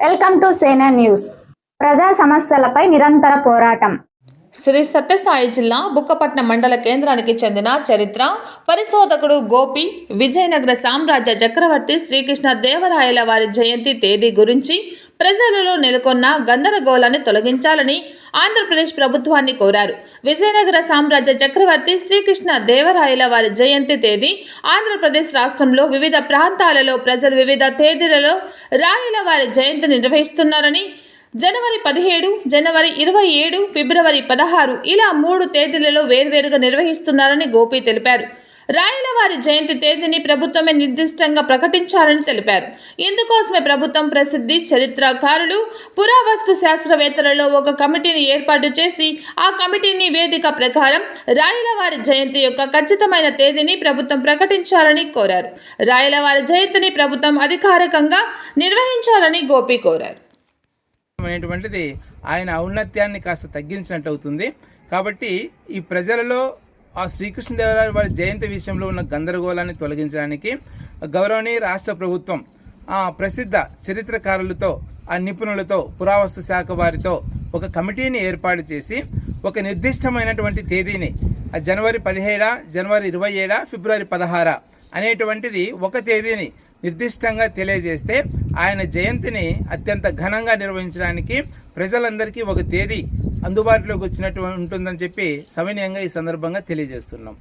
Welcome to సేనా news. ప్రజా సమస్యలపై నిరంతర పోరాటం. శ్రీ సత్యసాయి జిల్లా బుక్కపట్నం మండల కేంద్రానికి చెందిన చరిత్ర పరిశోధకుడు గోపి విజయనగర సామ్రాజ్య చక్రవర్తి శ్రీకృష్ణ దేవరాయల వారి జయంతి తేదీ గురించి ప్రజలలో నెలకొన్న గందరగోళాన్ని తొలగించాలని ఆంధ్రప్రదేశ్ ప్రభుత్వాన్ని కోరారు. విజయనగర సామ్రాజ్య చక్రవర్తి శ్రీకృష్ణ దేవరాయల వారి జయంతి తేదీ ఆంధ్రప్రదేశ్ రాష్ట్రంలో వివిధ ప్రాంతాలలో ప్రజలు వివిధ తేదీలలో రాయల వారి జయంతి నిర్వహిస్తున్నారని జనవరి పదిహేడు జనవరి ఇరవై ఏడు ఫిబ్రవరి పదహారు ఇలా మూడు తేదీలలో వేర్వేరుగా నిర్వహిస్తున్నారని గోపి తెలిపారు. రాయలవారి జయంతి తేదీని ప్రభుత్వమే నిర్దిష్టంగా ప్రకటించాలని తెలిపారు. ఇందుకోసమే ప్రభుత్వం ప్రసిద్ధి చరిత్రకారులు పురావస్తు శాస్త్రవేత్తలలో ఒక కమిటీని ఏర్పాటు చేసి ఆ కమిటీని వేదిక ప్రకారం రాయలవారి జయంతి యొక్క ఖచ్చితమైన తేదీని ప్రభుత్వం ప్రకటించాలని కోరారు. రాయలవారి జయంతిని ప్రభుత్వం అధికారికంగా నిర్వహించాలని గోపి కోరారు. ఆయన ఔన్నత్యాన్ని కాస్త తగ్గించినట్టు అవుతుంది కాబట్టి ఈ ప్రజలలో ఆ శ్రీకృష్ణదేవరాయ వారి జయంతి విషయంలో ఉన్న గందరగోళాన్ని తొలగించడానికి గౌరవనీయ రాష్ట్ర ప్రభుత్వం ఆ ప్రసిద్ధ చరిత్రకారులతో ఆ నిపుణులతో పురావస్తు శాఖ వారితో ఒక కమిటీని ఏర్పాటు చేసి ఒక నిర్దిష్టమైనటువంటి తేదీని ఆ జనవరి పదిహేడా జనవరి ఇరవై ఏడా ఫిబ్రవరి పదహారా అనేటువంటిది ఒక తేదీని నిర్దిష్టంగా తెలియజేస్తే ఆయన జయంతిని అత్యంత ఘనంగా నిర్వహించడానికి ప్రజలందరికీ ఒక తేదీ అందుబాటులోకి వచ్చినట్టు ఉంటుందని చెప్పి సవినయంగా ఈ సందర్భంగా తెలియజేస్తున్నాం.